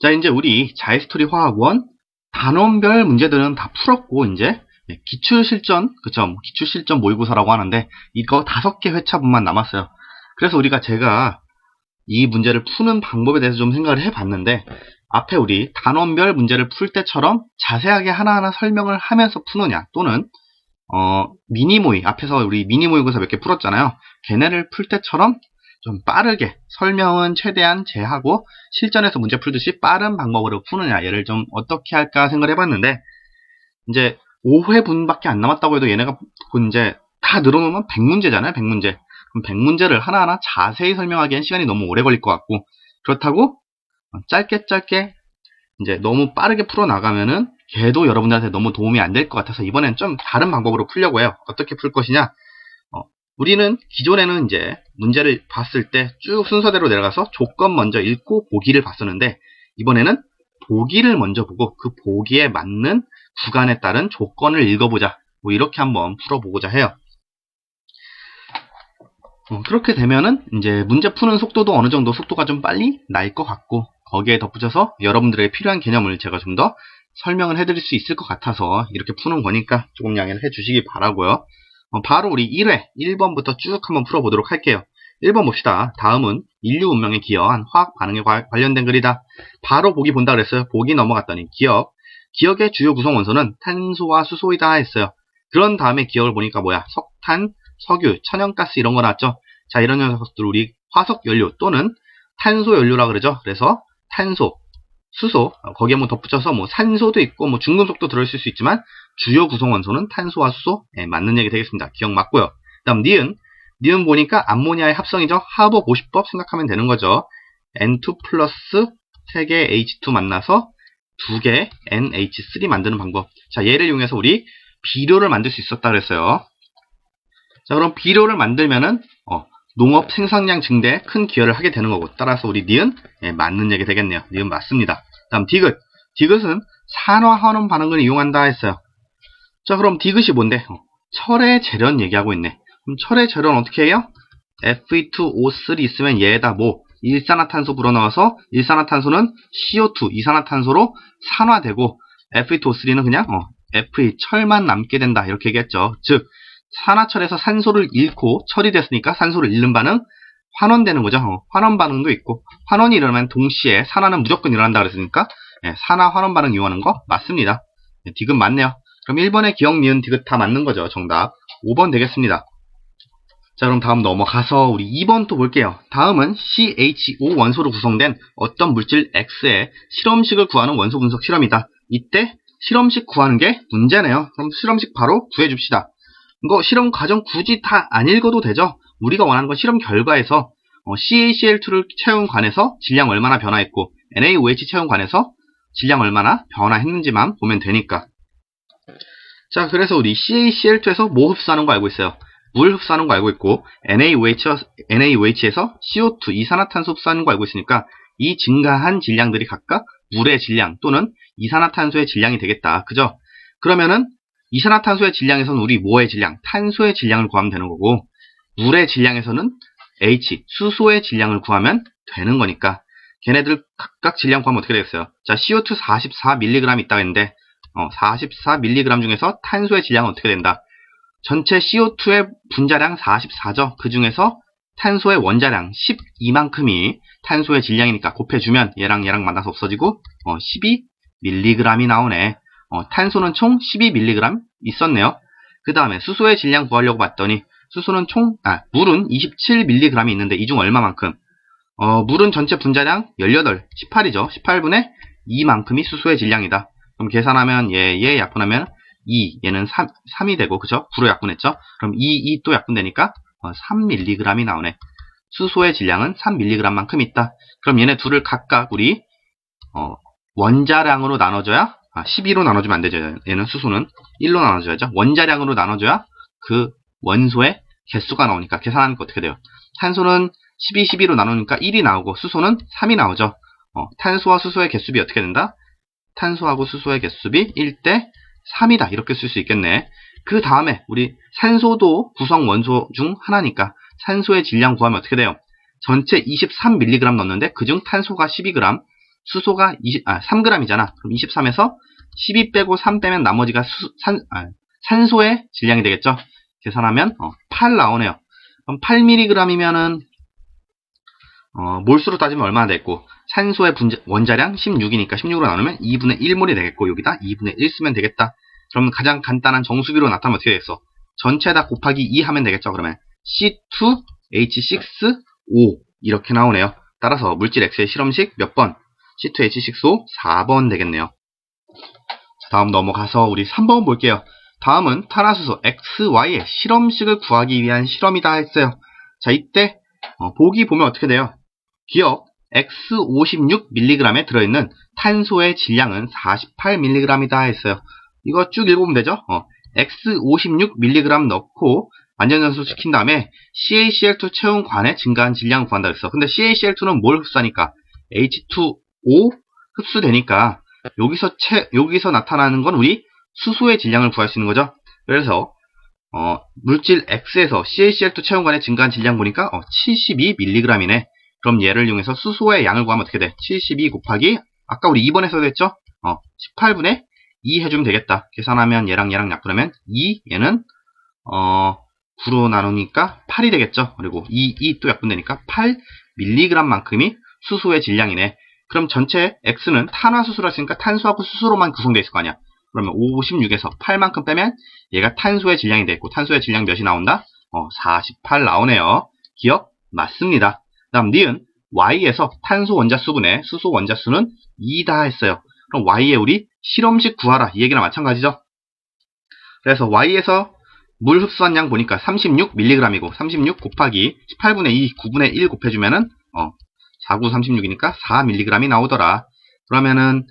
자, 이제 우리 자이스토리 화학원 단원별 문제들은 다 풀었고, 이제 네, 기출실전, 그쵸, 뭐 기출실전 모의고사라고 하는데, 이거 다섯 개 회차분만 남았어요. 그래서 우리가 제가 이 문제를 푸는 방법에 대해서 좀 생각을 해봤는데, 앞에 우리 단원별 문제를 풀 때처럼 자세하게 하나하나 설명을 하면서 푸느냐, 또는, 어, 미니모의, 앞에서 우리 미니모의고사 몇 개 풀었잖아요. 걔네를 풀 때처럼 좀 빠르게 설명은 최대한 제하고 실전에서 문제 풀듯이 빠른 방법으로 푸느냐 얘를 좀 어떻게 할까 생각을 해봤는데 이제 5회분밖에 안 남았다고 해도 얘네가 이제 다 늘어놓으면 100문제잖아요 100문제. 그럼 100문제를 하나하나 자세히 설명하기엔 시간이 너무 오래 걸릴 것 같고 그렇다고 짧게 짧게 이제 너무 빠르게 풀어나가면은 걔도 여러분들한테 너무 도움이 안 될 것 같아서 이번엔 좀 다른 방법으로 풀려고 해요. 어떻게 풀 것이냐 우리는 기존에는 이제 문제를 봤을 때 쭉 순서대로 내려가서 조건 먼저 읽고 보기를 봤었는데 이번에는 보기를 먼저 보고 그 보기에 맞는 구간에 따른 조건을 읽어보자. 뭐 이렇게 한번 풀어보고자 해요. 어, 그렇게 되면은 이제 문제 푸는 속도도 어느 정도 속도가 좀 빨리 날 것 같고 거기에 덧붙여서 여러분들에게 필요한 개념을 제가 좀 더 설명을 해드릴 수 있을 것 같아서 이렇게 푸는 거니까 조금 양해를 해주시기 바라고요. 어, 바로 우리 1회 1번부터 쭉 한번 풀어보도록 할게요. 1번 봅시다. 다음은 인류 문명에 기여한 화학 반응에 관련된 글이다. 바로 보기 본다 그랬어요. 보기 넘어갔더니 기억. 기억의 주요 구성 원소는 탄소와 수소이다 했어요. 그런 다음에 기억을 보니까 뭐야? 석탄, 석유, 천연가스 이런 거 나왔죠? 자, 이런 녀석들 우리 화석 연료 또는 탄소 연료라 그러죠. 그래서 탄소, 수소, 어, 거기에 뭐 덧붙여서 뭐 산소도 있고 뭐 중금속도 들어있을 수 있지만 주요 구성 원소는 탄소와 수소, 네, 맞는 얘기 되겠습니다. 기억 맞고요. 다음 니은, 니은 보니까 암모니아의 합성이죠. 하버 50법 생각하면 되는 거죠. N2 플러스 3개 H2 만나서 2개 NH3 만드는 방법. 자, 얘를 이용해서 우리 비료를 만들 수 있었다 그랬어요. 자, 그럼 비료를 만들면은 어, 농업 생산량 증대에 큰 기여를 하게 되는 거고 따라서 우리 니은 예, 맞는 얘기 되겠네요. 니은 맞습니다. 다음 디귿. 디귿은 산화환원 반응을 이용한다 했어요. 자 그럼 디귿이 뭔데? 어, 철의 재련 얘기하고 있네. 그럼 철의 재련 어떻게 해요? Fe2O3 있으면 얘에다 뭐 일산화탄소 불어넣어서 일산화탄소는 CO2 이산화탄소로 산화되고 Fe2O3는 그냥 어, Fe 철만 남게 된다 이렇게 얘기했죠. 즉 산화철에서 산소를 잃고 철이 됐으니까 산소를 잃는 반응 환원되는 거죠. 어, 환원 반응도 있고 환원이 일어나면 동시에 산화는 무조건 일어난다 그랬으니까 예, 산화 환원 반응 이용하는 거 맞습니다. 예, 디귿 맞네요. 그럼 1번의 기억, 니은, 디귿 다 맞는 거죠. 정답 5번 되겠습니다. 자 그럼 다음 넘어가서 우리 2번 또 볼게요. 다음은 CHO 원소로 구성된 어떤 물질 X의 실험식을 구하는 원소 분석 실험이다. 이때 실험식 구하는 게 문제네요. 그럼 실험식 바로 구해줍시다. 이거 실험 과정 굳이 다 안 읽어도 되죠. 우리가 원하는 건 실험 결과에서 어, CaCl2를 채운 관해서 질량 얼마나 변화했고 NaOH 채운 관해서 질량 얼마나 변화했는지만 보면 되니까. 자, 그래서 우리 CaCl2에서 뭐 흡수하는 거 알고 있어요. 물 흡수하는 거 알고 있고 NaOH, NaOH에서 CO2, 이산화탄소 흡수하는 거 알고 있으니까 이 증가한 질량들이 각각 물의 질량 또는 이산화탄소의 질량이 되겠다. 그죠? 그러면은 이산화탄소의 질량에서는 우리 뭐의 질량? 탄소의 질량을 구하면 되는 거고 물의 질량에서는 H, 수소의 질량을 구하면 되는 거니까 걔네들 각각 질량 구하면 어떻게 되겠어요? 자, CO2 44mg 있다고 했는데 어, 44mg 중에서 탄소의 질량은 어떻게 된다? 전체 CO2의 분자량 44죠. 그 중에서 탄소의 원자량 12만큼이 탄소의 질량이니까 곱해주면 얘랑 얘랑 만나서 없어지고 어, 12mg이 나오네. 어, 탄소는 총 12mg 있었네요. 그 다음에 수소의 질량 구하려고 봤더니 수소는 총, 아, 물은 27mg이 있는데 이 중 얼마만큼? 어, 물은 전체 분자량 18, 18이죠. 18분의 2만큼이 수소의 질량이다. 그럼 계산하면 얘, 얘 약분하면 2, 얘는 3, 3이 되고, 그죠? 9로 약분했죠? 그럼 2, 2 또 약분되니까 어, 3mg이 나오네. 수소의 질량은 3mg만큼 있다. 그럼 얘네 둘을 각각 우리 어, 원자량으로 나눠줘야 아, 12로 나눠주면 안 되죠. 얘는 수소는 1로 나눠줘야죠. 원자량으로 나눠줘야 그 원소의 개수가 나오니까 계산하는 거 어떻게 돼요? 탄소는 12, 12로 나누니까 1이 나오고 수소는 3이 나오죠. 어, 탄소와 수소의 개수비 어떻게 된다? 탄소하고 수소의 개수비 1대 3이다. 이렇게 쓸 수 있겠네. 그 다음에 우리 산소도 구성 원소 중 하나니까 산소의 질량 구하면 어떻게 돼요? 전체 23mg 넣었는데 그중 탄소가 12g, 수소가 20, 아, 3g이잖아. 그럼 23에서 12 빼고 3 빼면 나머지가 수, 산, 아, 산소의 질량이 되겠죠. 계산하면 어, 8 나오네요. 그럼 8mg이면은 어, 몰수로 따지면 얼마나 됐고 산소의 분자, 원자량 16이니까 16으로 나누면 2분의 1몰이 되겠고 여기다 2분의 1 쓰면 되겠다. 그럼 가장 간단한 정수비로 나타나면 어떻게 되겠어? 전체 다 곱하기 2 하면 되겠죠. 그러면 C2H6O 이렇게 나오네요. 따라서 물질 X의 실험식 몇 번? C2H6O 4번 되겠네요. 자, 다음 넘어가서 우리 3번 볼게요. 다음은 탄화수소 XY의 실험식을 구하기 위한 실험이다 했어요. 자, 이때 어, 보기 보면 어떻게 돼요? 기억 X56mg에 들어있는 탄소의 질량은 48mg이다 했어요. 이거 쭉 읽어보면 되죠? 어, X56mg 넣고 완전연소 시킨 다음에 CaCl2 채운 관에 증가한 질량을 구한다 그랬어. 근데 CaCl2는 뭘 흡수하니까? H2O 흡수되니까 여기서 채, 여기서 나타나는 건 우리 수소의 질량을 구할 수 있는 거죠. 그래서 어, 물질 X에서 CaCl2 채운 관에 증가한 질량 보니까 어, 72mg이네. 그럼 얘를 이용해서 수소의 양을 구하면 어떻게 돼? 72 곱하기 아까 우리 2번에서도 했죠? 어, 18분의 2 해주면 되겠다. 계산하면 얘랑 얘랑 약분하면 2, 얘는 어, 9로 나누니까 8이 되겠죠. 그리고 2, 2 또 약분되니까 8mg만큼이 수소의 질량이네. 그럼 전체 X는 탄화수소라 했으니까 탄소하고 수소로만 구성되어 있을 거 아니야. 그러면 56에서 8만큼 빼면 얘가 탄소의 질량이 되고 탄소의 질량 몇이 나온다? 어, 48 나오네요. 기억? 맞습니다. 다음 니은 Y에서 탄소 원자 수분의 수소 원자 수는 2다 했어요. 그럼 Y에 우리 실험식 구하라 이 얘기랑 마찬가지죠. 그래서 Y에서 물 흡수한 양 보니까 36mg이고 36 곱하기 18분의 2, 9분의 1 곱해주면은 어, 4, 9, 36이니까 4mg이 나오더라. 그러면은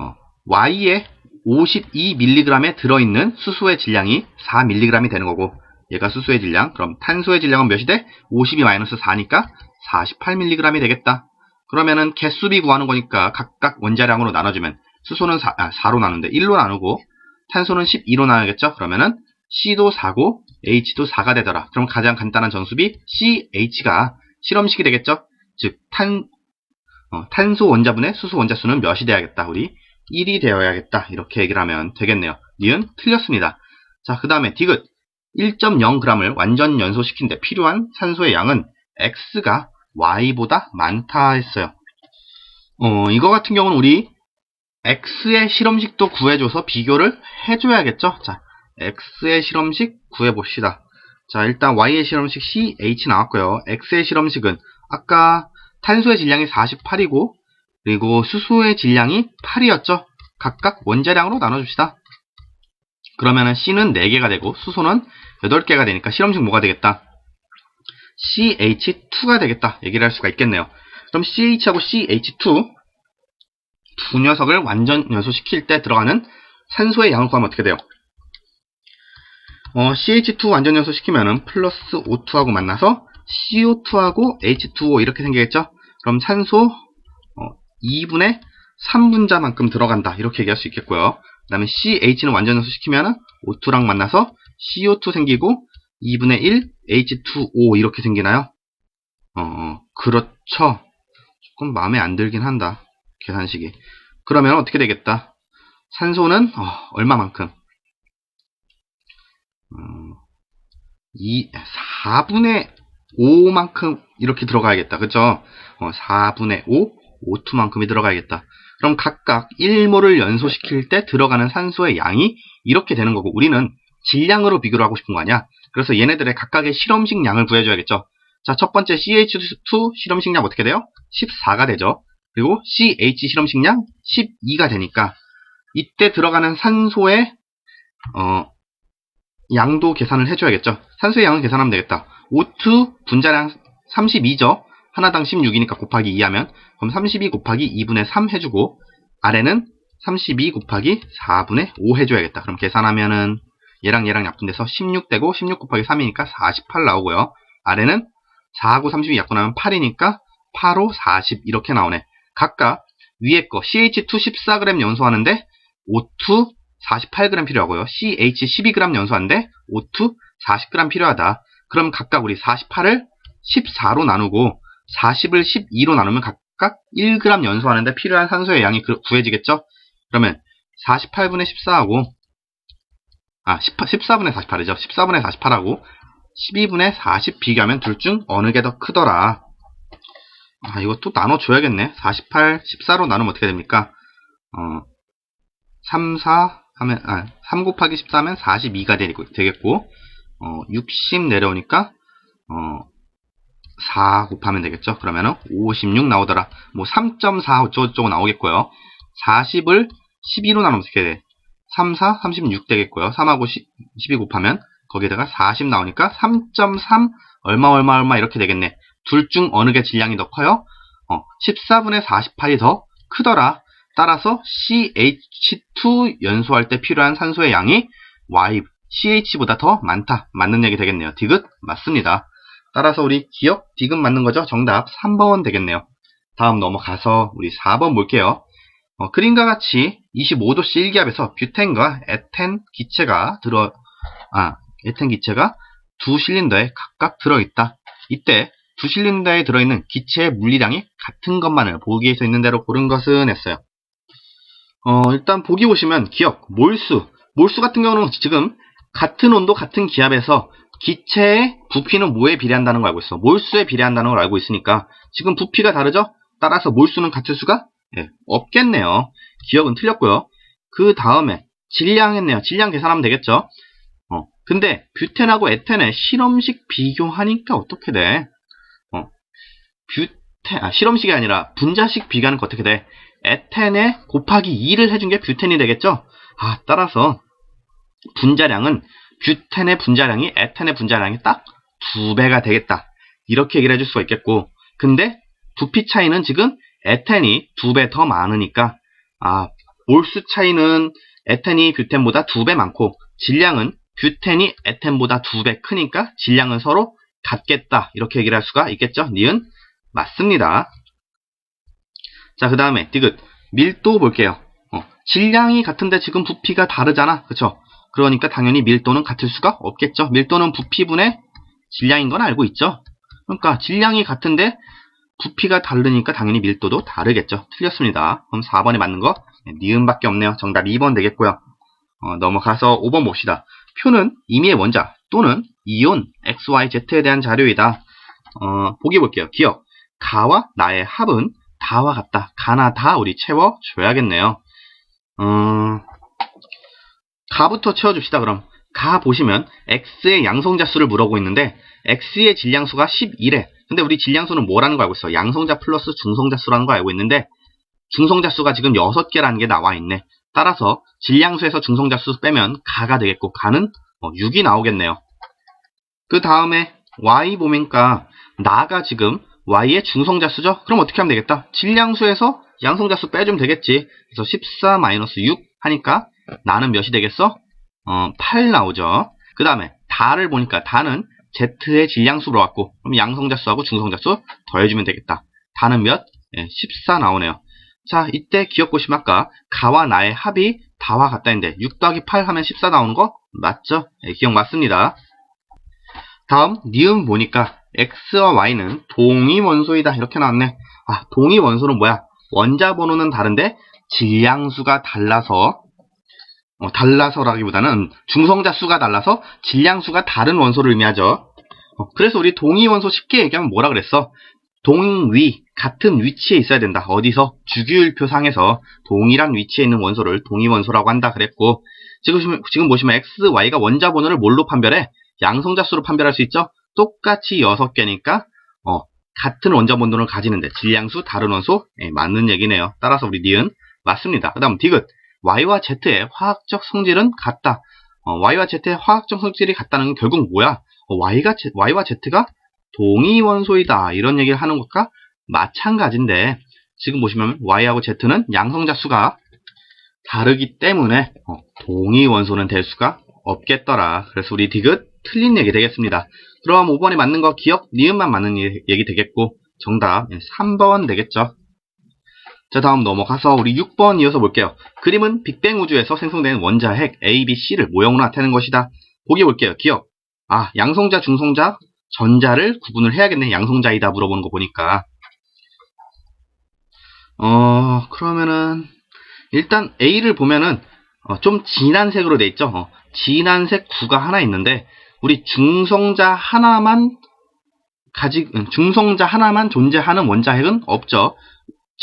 어, Y에 52mg에 들어있는 수소의 질량이 4mg이 되는 거고 얘가 수소의 질량 그럼 탄소의 질량은 몇이 돼? 52 마이너스 4니까 48mg이 되겠다. 그러면은 개수비 구하는 거니까 각각 원자량으로 나눠주면 수소는 4, 아, 4로 나누는데 1로 나누고 탄소는 12로 나누겠죠? 그러면은 C도 4고 H도 4가 되더라. 그럼 가장 간단한 전수비 CH가 실험식이 되겠죠? 즉 탄, 어, 탄소 원자분의 수소 원자수는 몇이 돼야겠다. 우리 1이 되어야겠다. 이렇게 얘기를 하면 되겠네요. 니은 틀렸습니다. 자, 그 다음에 디귿 1.0g을 완전 연소시킨 데 필요한 산소의 양은 X가 Y보다 많다 했어요. 어, 이거 같은 경우는 우리 X의 실험식도 구해줘서 비교를 해줘야겠죠? 자, X의 실험식 구해봅시다. 자, 일단 Y의 실험식 CH 나왔고요. X의 실험식은 아까 탄소의 질량이 48이고 그리고 수소의 질량이 8이었죠. 각각 원자량으로 나눠줍시다. 그러면은 C는 4개가 되고 수소는 8개가 되니까 실험식 뭐가 되겠다? CH2가 되겠다. 얘기를 할 수가 있겠네요. 그럼 CH하고 CH2 두 녀석을 완전 연소시킬 때 들어가는 산소의 양을 구하면 어떻게 돼요? 어, CH2 완전 연소시키면은 플러스 O2하고 만나서 CO2하고 H2O 이렇게 생기겠죠? 그럼 산소 어, 2분의 3분자만큼 들어간다. 이렇게 얘기할 수 있겠고요. 그 다음에 CH는 완전 연소 시키면 O2랑 만나서 CO2 생기고 2분의 1 H2O 이렇게 생기나요? 어, 그렇죠. 조금 마음에 안 들긴 한다. 계산식이. 그러면 어떻게 되겠다? 산소는 어, 얼마만큼? 음, 2, 4분의 5만큼 이렇게 들어가야겠다. 그쵸? 어, 4분의 5, O2만큼이 들어가야겠다. 그럼 각각 1몰을 연소시킬 때 들어가는 산소의 양이 이렇게 되는 거고 우리는 질량으로 비교를 하고 싶은 거 아니야? 그래서 얘네들의 각각의 실험식 양을 구해줘야겠죠. 자, 첫 번째 CH2 실험식 양 어떻게 돼요? 14가 되죠. 그리고 CH 실험식 양 12가 되니까 이때 들어가는 산소의 어, 양도 계산을 해줘야겠죠. 산소의 양을 계산하면 되겠다. O2 분자량 32죠. 하나당 16이니까 곱하기 2 하면 그럼 32 곱하기 2분의 3 해주고 아래는 32 곱하기 4분의 5 해줘야겠다. 그럼 계산하면은 얘랑 얘랑 약분돼서 16 되고 16 곱하기 3이니까 48 나오고요. 아래는 4하고 32 약분하면 8이니까 8호 40 이렇게 나오네. 각각 위에 거 CH2 14g 연소하는데 O2 48g 필요하고요. CH 12g 연소하는데 O2 40g 필요하다. 그럼 각각 우리 48을 14로 나누고 40을 12로 나누면 각각 각각 1g 연소하는데 필요한 산소의 양이 그- 구해지겠죠? 그러면 48분의 14하고 아 18, 14분의 48이죠. 14분의 48하고 12분의 40 비교하면 둘 중 어느 게 더 크더라. 아또 나눠줘야겠네. 48, 14로 나누면 어떻게 됩니까? 어 3, 4 하면 아, 3 곱하기 14면 42가 되겠고 어, 60 내려오니까 어, 4 곱하면 되겠죠. 그러면은 56 나오더라. 뭐 3.4 어쩌고저쩌고 나오겠고요. 40을 12로 나누면 어떻게 돼? 3, 4, 36 되겠고요. 3하고 10, 12 곱하면 거기에다가 40 나오니까 3.3 얼마 얼마 얼마 이렇게 되겠네. 둘 중 어느 게 질량이 더 커요? 어, 14분의 48이 더 크더라. 따라서 CH2 연소할 때 필요한 산소의 양이 Y, CH보다 더 많다. 맞는 얘기 되겠네요. 디귿 맞습니다. 따라서 우리 기억 디귿 맞는 거죠. 정답 3번 되겠네요. 다음 넘어가서 우리 4번 볼게요. 어, 그림과 같이 25도씨 일기압에서 뷰텐과 에텐 기체가 들어 아 에텐 기체가 두 실린더에 각각 들어있다. 이때 두 실린더에 들어있는 기체의 물리량이 같은 것만을 보기에 서 있는 대로 고른 것은 했어요. 어, 일단 보기 보시면 기억, 몰수. 몰수 같은 경우는 지금 같은 온도, 같은 기압에서 기체의 부피는 뭐에 비례한다는 걸 알고 있어. 몰수에 비례한다는 걸 알고 있으니까 지금 부피가 다르죠? 따라서 몰수는 같을 수가 예, 없겠네요. 기억은 틀렸고요. 그 다음에 질량 했네요. 질량 계산하면 되겠죠? 어, 근데 뷰텐하고 에텐의 실험식 비교하니까 어떻게 돼? 어, 뷰텐, 아, 실험식이 아니라 분자식 비교하니까 어떻게 돼? 에텐에 곱하기 2를 해준 게 뷰텐이 되겠죠? 아, 따라서 분자량은 뷰텐의 분자량이 에텐의 분자량이 딱 두 배가 되겠다. 이렇게 얘기를 해줄 수가 있겠고, 근데 부피 차이는 지금 에텐이 두 배 더 많으니까, 아, 몰수 차이는 에텐이 뷰텐보다 두 배 많고, 질량은 뷰텐이 에텐보다 두 배 크니까 질량은 서로 같겠다. 이렇게 얘기를 할 수가 있겠죠? 니은 맞습니다. 자, 그 다음에 디귿 밀도 볼게요. 어, 질량이 같은데 지금 부피가 다르잖아. 그쵸? 그러니까 당연히 밀도는 같을 수가 없겠죠. 밀도는 부피분의 질량인 건 알고 있죠. 그러니까 질량이 같은데 부피가 다르니까 당연히 밀도도 다르겠죠. 틀렸습니다. 그럼 4번에 맞는 거 네, 니은밖에 없네요. 정답 2번 되겠고요. 어, 넘어가서 5번 봅시다. 표는 임의의 원자 또는 이온 XYZ에 대한 자료이다. 어, 보기 볼게요. 기억. 가와 나의 합은 다와 같다. 가나 다 우리 채워줘야겠네요. 어, 가부터 채워줍시다. 그럼 가 보시면 x의 양성자 수를 물어보고 있는데 x의 질량수가 11에 근데 우리 질량수는 뭐라는 거 알고 있어? 양성자 플러스 중성자 수라는 거 알고 있는데 중성자 수가 지금 6개라는 게 나와 있네. 따라서 질량수에서 중성자 수 빼면 가가 되겠고 가는 6이 나오겠네요. 그 다음에 y 보니까 나가 지금 y의 중성자 수죠? 그럼 어떻게 하면 되겠다? 질량수에서 양성자 수 빼주면 되겠지. 그래서 14-6 하니까 나는 몇이 되겠어? 어, 8 나오죠. 그 다음에 다를 보니까 다는 z의 질량수로 왔고 그럼 양성자 수하고 중성자 수 더해주면 되겠다. 다는 몇? 예, 14 나오네요. 자, 이때 기억 보시면 아까 가와 나의 합이 다와 같다 했는데 6 더하기 8 하면 14 나오는 거 맞죠? 예, 기억 맞습니다. 다음 니은 보니까 x와 y는 동위 원소이다 이렇게 나왔네. 아, 동위 원소는 뭐야? 원자 번호는 다른데 질량수가 달라서 어, 달라서라기보다는 중성자 수가 달라서 질량 수가 다른 원소를 의미하죠. 어, 그래서 우리 동위 원소 쉽게 얘기하면 뭐라 그랬어? 동위 같은 위치에 있어야 된다. 어디서 주기율표 상에서 동일한 위치에 있는 원소를 동위 원소라고 한다 그랬고 지금 지금 보시면 x, y가 원자 번호를 뭘로 판별해? 양성자 수로 판별할 수 있죠. 똑같이 6개니까 어, 같은 원자 번호를 가지는데 질량수 다른 원소 예, 맞는 얘기네요. 따라서 우리 니은 맞습니다. 그 다음 디귿 y와 z의 화학적 성질은 같다. 어, y와 z의 화학적 성질이 같다는 건 결국 뭐야? 어, y가 y와 z가 동위 원소이다. 이런 얘기를 하는 것과 마찬가지인데 지금 보시면 y하고 z는 양성자 수가 다르기 때문에 어, 동위 원소는 될 수가 없겠더라. 그래서 우리 디귿 틀린 얘기 되겠습니다. 그럼 5번에 맞는 거 기억, 니은만 맞는 얘기 되겠고 정답 3번 되겠죠. 자 다음 넘어가서 우리 6번 이어서 볼게요. 그림은 빅뱅 우주에서 생성된 원자 핵 A, B, C를 모형으로 나타내는 것이다. 보기 볼게요. 기억. 아 양성자, 중성자, 전자를 구분을 해야겠네. 양성자이다 물어보는 거 보니까. 어, 그러면은, 일단 A를 보면은, 어, 좀 진한 색으로 돼 있죠? 어, 진한 색 구가 하나 있는데, 우리 중성자 하나만 가지, 음, 중성자 하나만 존재하는 원자핵은 없죠.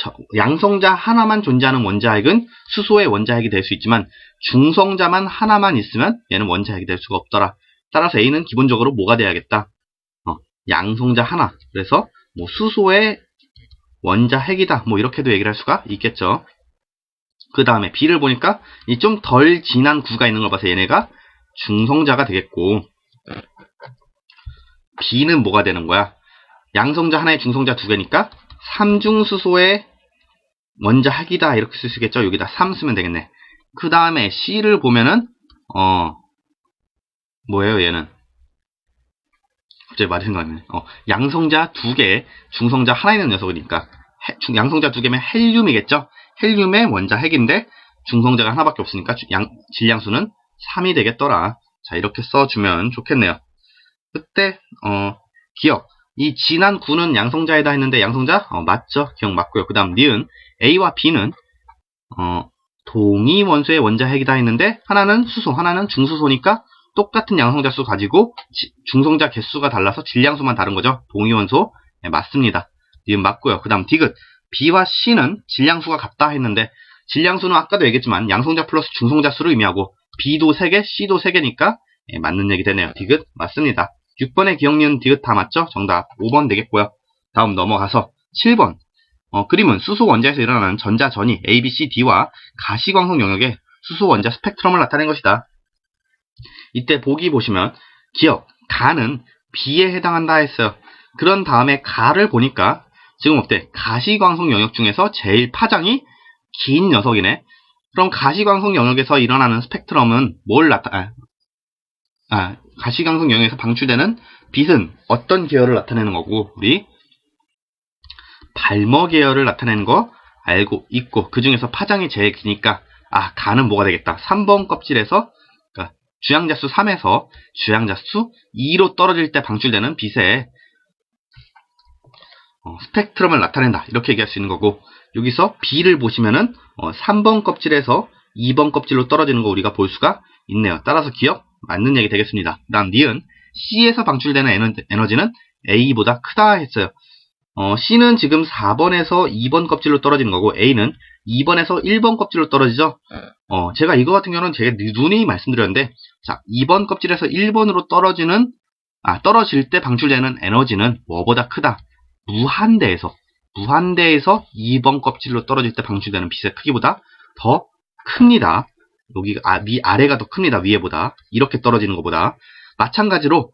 저- 양성자 하나만 존재하는 원자핵은 수소의 원자핵이 될 수 있지만, 중성자만 하나만 있으면 얘는 원자핵이 될 수가 없더라. 따라서 A는 기본적으로 뭐가 돼야겠다? 어, 양성자 하나. 그래서 뭐 수소의 원자핵이다. 뭐 이렇게도 얘기를 할 수가 있겠죠. 그 다음에 B를 보니까 이 좀 덜 진한 구가 있는 걸 봐서 얘네가 중성자가 되겠고 B는 뭐가 되는 거야? 양성자 하나에 중성자 두 개니까 삼중수소의 원자핵이다 이렇게 쓸수 있겠죠. 여기다 3 쓰면 되겠네. 그 다음에 C를 보면은 어 뭐예요 얘는? 갑자기 말이 생각나네. 어, 양성자 두 개, 중성자 하나 있는 녀석이니까 해- 중- 양성자 두 개면 헬륨이겠죠? 헬륨의 원자 핵인데 중성자가 하나밖에 없으니까 주- 양- 질량수는 3이 되겠더라. 자 이렇게 써주면 좋겠네요. 그때 어, 기억 이 진한 구는 양성자에다 했는데 양성자 어, 맞죠? 기억 맞고요. 그 다음 니은 A와 B는 어, 동위 원소의 원자 핵이다 했는데 하나는 수소 하나는 중수소니까 똑같은 양성자 수 가지고 지- 중성자 개수가 달라서 질량수만 다른 거죠. 동위원소 네, 맞습니다. 니은 맞고요. 그 다음 디귿 B와 C는 질량수가 같다 했는데 질량수는 아까도 얘기했지만 양성자 플러스 중성자 수를 의미하고 B도 3개, C도 3개니까 예, 맞는 얘기 되네요. 디귿 맞습니다. 6번의 기억 니은 디귿 다 맞죠? 정답 5번 되겠고요. 다음 넘어가서 7번 어, 그림은 수소 원자에서 일어나는 전자 전이 A, B, C, D와 가시광석 영역의 수소 원자 스펙트럼을 나타낸 것이다. 이때 보기 보시면 기억, 가는 B에 해당한다 했어요. 그런 다음에 가를 보니까 지금 어때? 가시광석 영역 중에서 제일 파장이 긴 녀석이네. 그럼 가시광석 영역에서 일어나는 스펙트럼은 뭘 나타, 아, 아, 가시광석 영역에서 방출되는 빛은 어떤 계열을 나타내는 거고, 우리 발머 계열을 나타내는 거 알고 있고, 그 중에서 파장이 제일 기니까, 아, 가는 뭐가 되겠다. 3번 껍질에서, 그러니까 주양자수 3에서 주양자수 2로 떨어질 때 방출되는 빛의 어, 스펙트럼을 나타낸다. 이렇게 얘기할 수 있는 거고, 여기서 B를 보시면은, 어, 3번 껍질에서 2번 껍질로 떨어지는 거 우리가 볼 수가 있네요. 따라서 기억, 맞는 얘기 되겠습니다. 그 다음, 니은, C에서 방출되는 에너- 에너 지는 A보다 크다 했어요. 어, C는 지금 4번에서 2번 껍질로 떨어지는 거고, A는 2번에서 1번 껍질로 떨어지죠? 어, 제가 이거 같은 경우는 제가 누누이 말씀드렸는데, 자, 2번 껍질에서 1번으로 떨어지는, 아, 떨어질 때 방출되는 에너지는 뭐보다 크다? 무한대에서, 무한대에서 2번 껍질로 떨어질 때 방출되는 빛의 크기보다 더 큽니다. 여기 아, 미 아래가 더 큽니다. 위에보다. 이렇게 떨어지는 것보다. 마찬가지로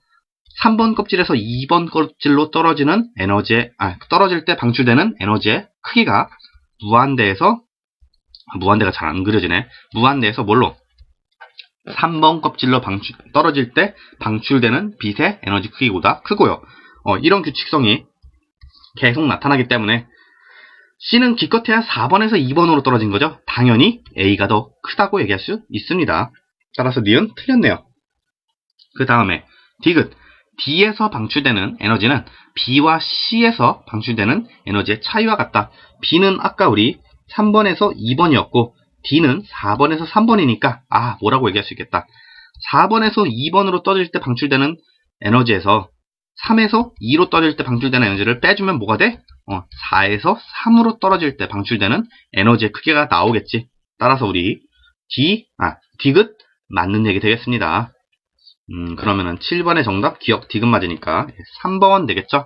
3번 껍질에서 2번 껍질로 떨어지는 에너지의, 아, 떨어질 때 방출되는 에너지의 크기가 무한대에서, 아, 무한대가 잘 안 그려지네. 무한대에서 뭘로? 3번 껍질로 방출, 떨어질 때 방출되는 빛의 에너지 크기보다 크고요. 어, 이런 규칙성이 계속 나타나기 때문에 C는 기껏해야 4번에서 2번으로 떨어진 거죠. 당연히 A가 더 크다고 얘기할 수 있습니다. 따라서 니은 틀렸네요. 그 다음에 디귿 D에서 방출되는 에너지는 B와 C에서 방출되는 에너지의 차이와 같다. B는 아까 우리 3번에서 2번이었고 D는 4번에서 3번이니까 아 뭐라고 얘기할 수 있겠다. 4번에서 2번으로 떨어질 때 방출되는 에너지에서 3에서 2로 떨어질 때 방출되는 에너지를 빼주면 뭐가 돼? 어, 4에서 3으로 떨어질 때 방출되는 에너지의 크기가 나오겠지. 따라서 우리 D, 아, 디귿 맞는 얘기 되겠습니다. 음, 그러면은 7번의 정답 기억 디귿 맞으니까 3번 되겠죠?